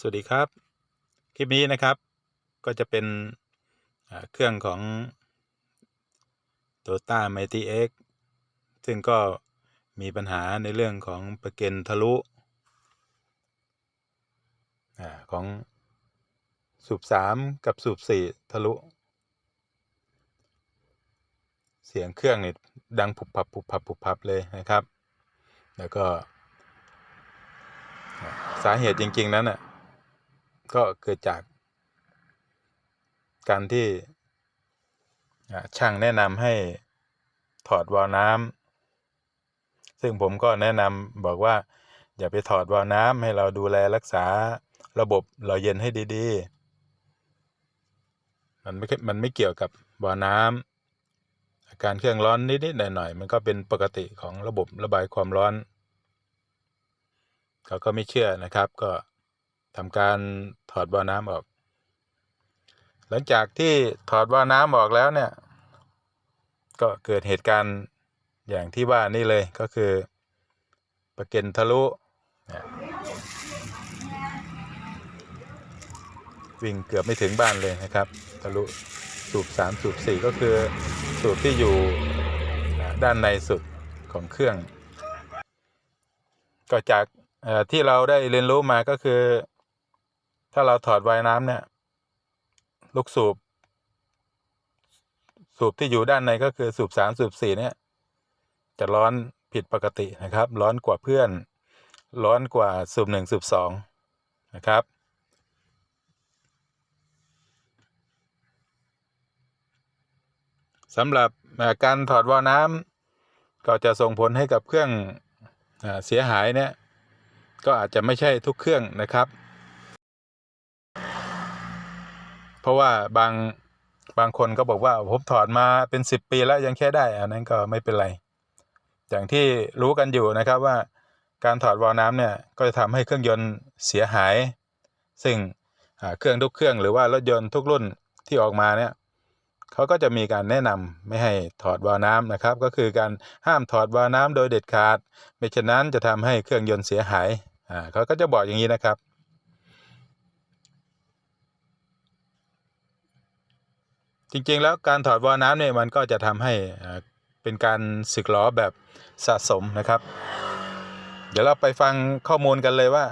สวัสดีครับ คลิปนี้นะครับก็จะเป็นเครื่องของ t o y o t a m i t y X ซึ่งก็มีปัญหาในเรื่องของประเก็นทะลุอของสูบสามกับสูบสี่ทะลุ เสียงเครื่องนี่ดังผุบพับผุบพับผุบพับเลยนะครับ แล้วก็สาเหตุจริง ๆ นั้นน่ะ ก็เกิดจาก การที่ช่างแนะนำให้ถอดวาล์วน้ำซึ่งผมก็แนะนำบอกว่า อย่าไปถอดวาล์วน้ำให้เราดูแลรักษาระบบหล่อเย็นให้ดีๆ มันไม่ มันไม่เกี่ยวกับวาล์วน้ำอาการเครื่องร้อนนิดๆหน่อยๆมันก็เป็นปกติของระบบระบายความร้อน เขาก็ไม่เชื่อนะครับก็ ทำการถอดวาล์วน้ำออก หลังจากที่ถอดวาล์วน้ำออกแล้วเนี่ย ก็เกิดเหตุการณ์อย่างที่ว่านี่เลยก็คือประเก็นทะลุวิ่งเกือบไม่ถึงบ้านเลยนะครับ ทะลุสูบสามสูบสี่ก็คือสูบที่อยู่ด้านในสุดของเครื่อง ก็จากที่เราได้เรียนรู้มาก็คือ ถ้าเราถอดวน์น้ำเนี่ย ลูกสูบ สูบที่อยู่ด้านในก็คือสูบสามสูบสี่เนี่ย จะร้อนผิดปกตินะครับ ร้อนกว่าเพื่อน ร้อนกว่าสูบหนึ่งสูบสองนะครับสำหรับการถอดวาล์วน้ำก็จะส่งผลให้กับเครื่องอเสียหายเนี่ยก็อาจจะไม่ใช่ทุกเครื่องนะครับ เพราะว่าบางบางคนก็บอกว่าผมถอดมาเป็นสิบปีแล้วยังแค่ได้ อันนั้นก็ไม่เป็นไร อย่างที่รู้กันอยู่นะครับว่าการถอดวาล์วน้ำเนี่ยก็จะทำให้เครื่องยนต์เสียหาย ซึ่งเครื่องทุกเครื่องหรือว่ารถยนต์ทุกรุ่นที่ออกมาเนี่ยเขาก็จะมีการแนะนำไม่ให้ถอดวาล์วน้ำนะครับ ก็คือการห้ามถอดวาล์วน้ำโดยเด็ดขาด ไม่เช่นนั้นจะทำให้เครื่องยนต์เสียหายเขาก็จะบอกอย่างนี้นะครับ จริงๆ แล้วการถอดวาล์วน้ำเนี่ยมันก็จะทำให้อ่าเป็นการสึกหรอแบบสะสมนะครับ เดี๋ยวเราไปฟังข้อมูลกันเลยว่า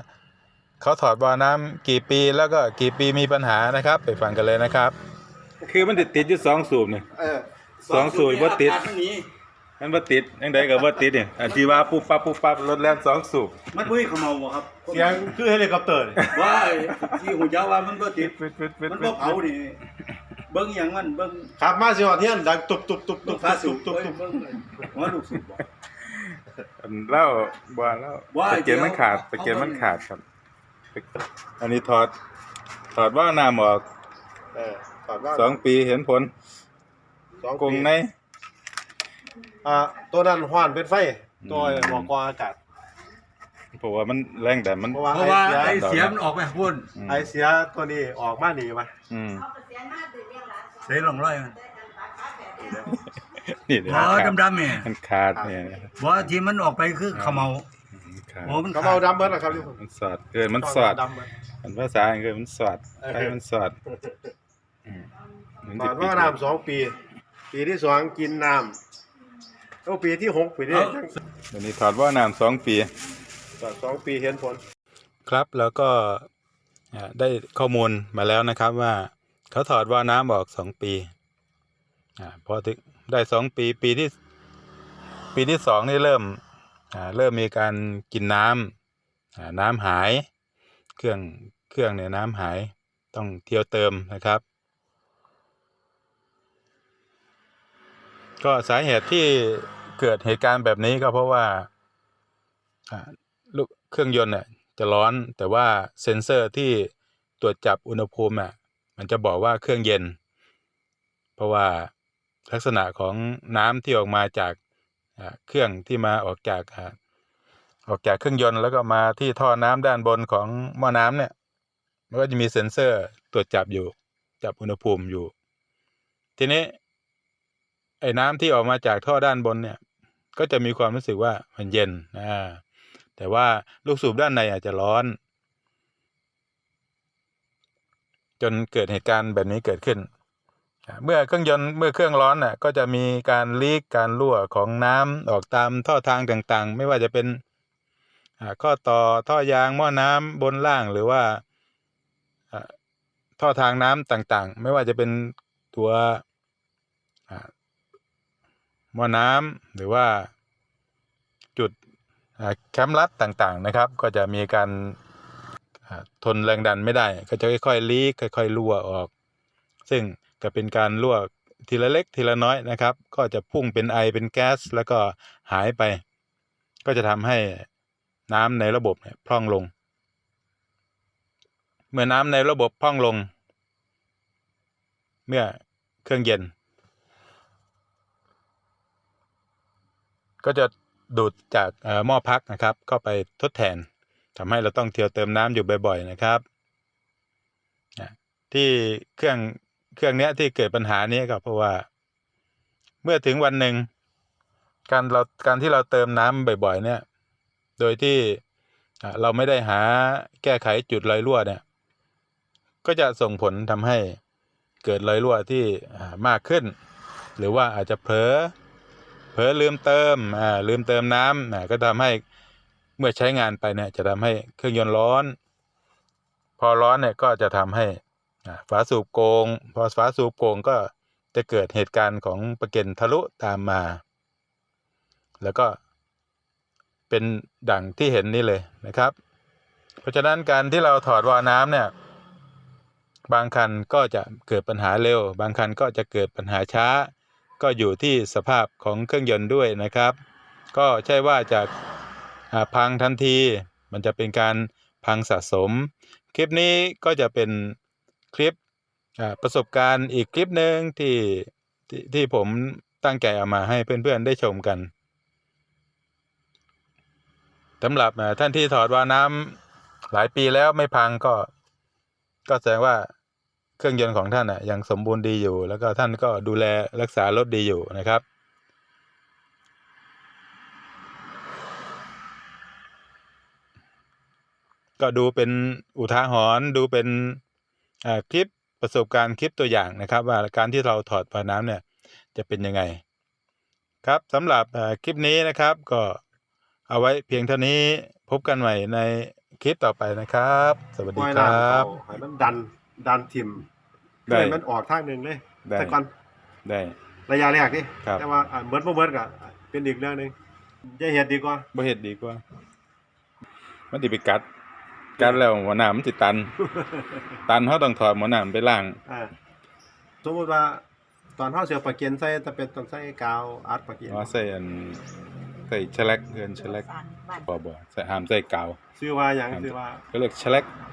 เขาถอดวาล์วน้ำกี่ปีแล้วก็กี่ปีมีปัญหานะครับ ไปฟังกันเลยนะครับ คือมันติดติดอยู่สองสูบเนี่ยเออสองสูบบ่ติดอากาศมันหนีมันบ่ติดยังไงก็บ่ติดเนี่ยอันที่ว่าปุ๊บปั๊บปุ๊บปั๊บรถแล่นสองสูบมันบุ้ยเขาเมาบ่ครับเสียงคือเฮลิคอปเตอร์นี่ว่าที่หูเจ้าว่ามันก็ติดปิดปิดปิดมันปิก็ดเผานี่ เบิ้งอย่างมันเบิ้งขับมาสิหอดเทียนดังตุบตุบตุบตุลูบกค้าสูตุบบตุบเบิ้ตุงบเบิ้งหัวลูกสูบบ่ อันเล่าบ่เล่าว่าตะเกียบมันขาดเดี๋ยวตะเกียบมันเอาขาดครับ อันนี้ถอด ถอดว่าล์วน้ำออกเออถอดว่าสองปีเห็นผลสองกงปีใน อ่าตัวนั้นห้อนเป็นไฟ ตัวอืม บอกกว่าอากาศเพราะว่ามันแรงแต่มัน เพราะว่าเพราะว่าไอไอ้เสีย เสียมันออกไปพุ่นอืมไอเสียตัวนี้ออกมาหนีมาอืมเสีย ลงร้อยมันนี่เดี๋ยวอ๋อมันขาดดำๆเนี่ยมันขาดเนี่ยบ่ที่มันออกไปคือเขมเมามันขาดโอ้มันเขาเอาดำเบิร์ดนะครับที่ผมมันสอดเกินมันสอดดำเบิร์ด มันภาษาอังกฤษมันสอดเออใช่มันสอดอืมมันถสิอดปิว่าน้ำสองปี ปีที่สองกินน้ำก็ปีที่หกปีนี้เดี๋ยวนี้ถอดว่าน้ำสองปีถอดสองปีเห็นผล ครับแล้วก็อ่าได้ข้อมูลมาแล้วนะครับว่า เขาถอดว่าน้ำออกสองปีอ่าพอถึงได้สองปีปีที่ปีที่สองนี่เริ่มอ่าเริ่มมีการกินน้ำอ่าน้ำหาย เครื่องเครื่องเนี่ยน้ำหายต้องเที่ยวเติมนะครับ ก็สาเหตุที่เกิดเหตุการณ์แบบนี้ก็เพราะว่าอ่าลูกเครื่องยนต์เนี่ยจะร้อนแต่ว่าเซ็นเซอร์ที่ตรวจจับอุณหภูมิอะ มันจะบอกว่าเครื่องเย็น เพราะว่าลักษณะของน้ำที่ออกมาจากเครื่องที่มาออกจากออกจากเครื่องยนต์แล้วก็มาที่ท่อน้ำด้านบนของหม้อน้ำเนี่ย มันก็จะมีเซ็นเซอร์ตรวจจับอยู่ จับอุณหภูมิอยู่ ทีนี้ ไอ้น้ำที่ออกมาจากท่อด้านบนเนี่ย ก็จะมีความรู้สึกว่ามันเย็นอ่าแต่ว่าลูกสูบด้านในอาจจะร้อน จนเกิดเหตุการณ์แบบนี้เกิดขึ้น เมื่อเครื่องยนต์เมื่อเครื่องร้อนน่ะก็จะมีการลีกการรั่วของน้ำออกตามท่อทางต่างๆ ไม่ว่าจะเป็นข้อต่อท่อยางหม้อน้ำบนล่างหรือว่าท่อทางน้ำต่างๆ ไม่ว่าจะเป็นตัวหม้อน้ำหรือว่าจุดแคมรัดต่างๆนะครับ ก็จะมีการ ทนแรงดันไม่ได้ ก็จะค่อยๆลีกค่อยๆรั่วออก ซึ่งก็เป็นการรั่วทีละเล็กทีละน้อยนะครับ ก็จะพุ่งเป็นไอเป็นแก๊สแล้วก็หายไป ก็จะทำให้น้ำในระบบเนี่ยพร่องลง เมื่อน้ำในระบบพร่องลง เมื่อเครื่องเย็น ก็จะดูดจากหม้อพักนะครับเข้าไปทดแทน ทำให้เราต้องเที่ยวเติมน้ำอยู่บ่อย ๆ นะครับ ที่เครื่องเครื่องเนี้ยที่เกิดปัญหานี้ก็เพราะว่า เมื่อถึงวันหนึ่งการเราการที่เราเติมน้ำบ่อย ๆ เนี่ย โดยที่เราไม่ได้หาแก้ไขจุดรอยรั่วเนี่ย ก็จะส่งผลทำให้เกิดรอยรั่วที่มากขึ้น หรือว่าอาจจะเผลอเผลอลืมเติมอ่าลืมเติมน้ำก็ทำให้ เมื่อใช้งานไปเนี่ยจะทำให้เครื่องยนต์ร้อน พอร้อนเนี่ยก็จะทำให้ฝาสูบโกง พอฝาสูบโกงก็จะเกิดเหตุการณ์ของประเก็นทะลุตามมา แล้วก็เป็นดั่งที่เห็นนี่เลยนะครับ เพราะฉะนั้นการที่เราถอดวาล์วน้ำเนี่ยบางคันก็จะเกิดปัญหาเร็ว บางคันก็จะเกิดปัญหาช้า ก็อยู่ที่สภาพของเครื่องยนต์ด้วยนะครับ ก็ใช่ว่าจะ พังทันที มันจะเป็นการพังสะสม คลิปนี้ก็จะเป็นคลิปประสบการณ์อีกคลิปหนึ่งที่ที่ที่ผมตั้งใจเอามาให้เพื่อนๆได้ชมกันสำหรับท่านที่ถอดวาล์วน้ำหลายปีแล้วไม่พังก็ ก็แสดงว่าเครื่องยนต์ของท่านอะยังสมบูรณ์ดีอยู่ แล้วก็ท่านก็ดูแลรักษารถดีอยู่นะครับ ก็ดูเป็นอุทาหรณ์ดูเป็นอ่าคลิปประสบการณ์คลิปตัวอย่างนะครับ ว่าการที่เราถอดฝาน้ำเนี่ยจะเป็นยังไง ครับสำหรับอ่าคลิปนี้นะครับก็เอาไว้เพียงเท่านี้พบกันใหม่ในคลิปต่อไปนะครับ สวัสปดีล่อยครัน้ำบเขาให้มันดันดันทิมได้ให้มันออกทางหนึ่งเลยได้แต่ก่อนได้ระยะแรกนี่ครับแต่ว่าอ่าเบิร์ดบ่เบิร์ดก็เป็นอีกเรื่องหนึงจะเฮ็ดดีกว่าบ่เฮ็ดดีกว่า มันสิไปกัด กัดแล้วหัวหน้ามันสิตัน ตันเขาต้องถอดหัวหน้ามันไปล้าง อ่าสมมุติว่าตอนเฮาเสียปลาเกียนใส่จะเป็นต้องใส่กาวอัดปลาเกียนว่าใส่อันใส่แฉลกเกินแฉลกบ่บ่ใส่ห้ามใส่กาวชื่อว่าหยังครับชื่อว่าก็เรียกแฉลกอ